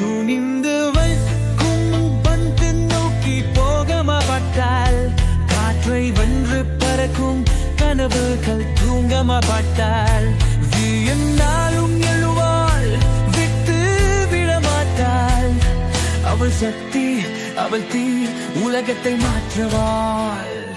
துணிந்து வைக்கும் பந்து நோக்கி போக காற்றை வென்று பறக்கும் கனவுகள் தூங்கமாட்டால் வியன்னாலும் எழுவாள் விட்டு விடமாட்டாள் அவள் சக்தி அவள் தீ உலகத்தை மாற்றுவாள்.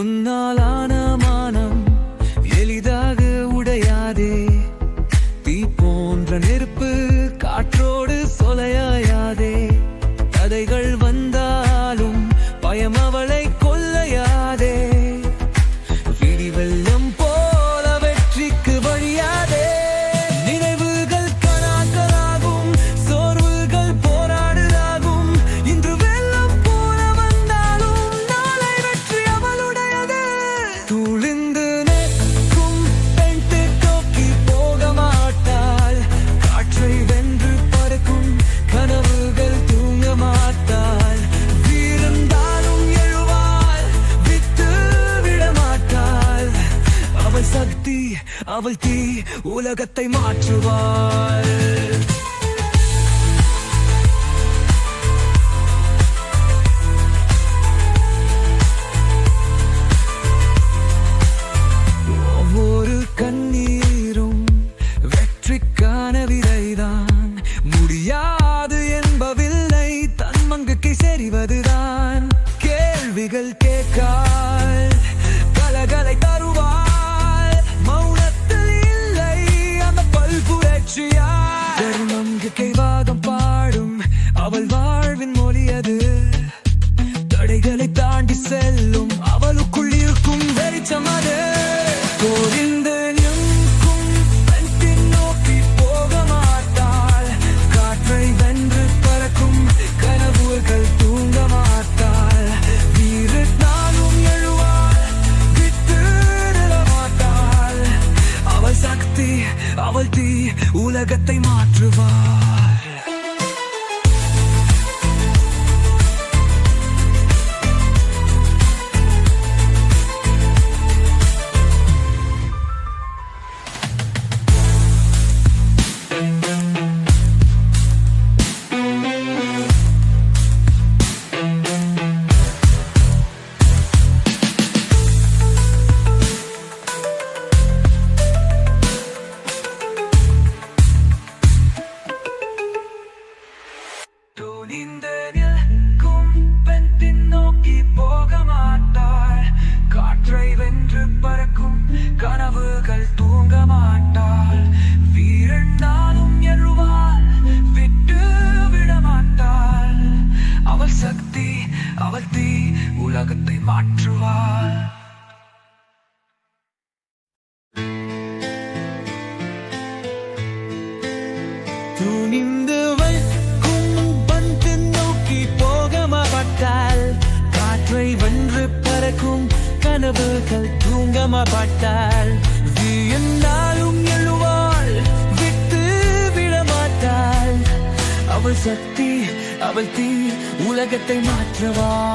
பொன்னாலான மானம் எளிதாக உடையாதே. தீ போன்ற நெருப்பு காற்றோடு சொலையாயாதே. தடைகள் வந்தாலும் பயம் அவள் சக்தி அவள் தீ உலகத்தை மாற்றுவாள். ஒவ்வொரு கண்ணீரும் வெற்றிக்கான விதைதான். முடியாது என்பவில்லை தன்மங்குக்கு செறிவதுதான் அவள் வாழ்வின் மொழி அது. தடைகளை தாண்டி செல்லும் அவளுக்குள் இருக்கும் வெளிச்சம் அது. கோரிந்து நிற்கும் பெண் நோக்கி போக உலகத்தை மாற்றுவார். துணிந்து வைக்கும் பந்து நோக்கி போக காற்றை வென்று பறக்கும் கனவுகள் தூங்க மாட்டாள் எழுவாள் விட்டு விடமாட்டாள். அவள் சக்தி அவள் தீ உலகத்தை மாற்றுவாள்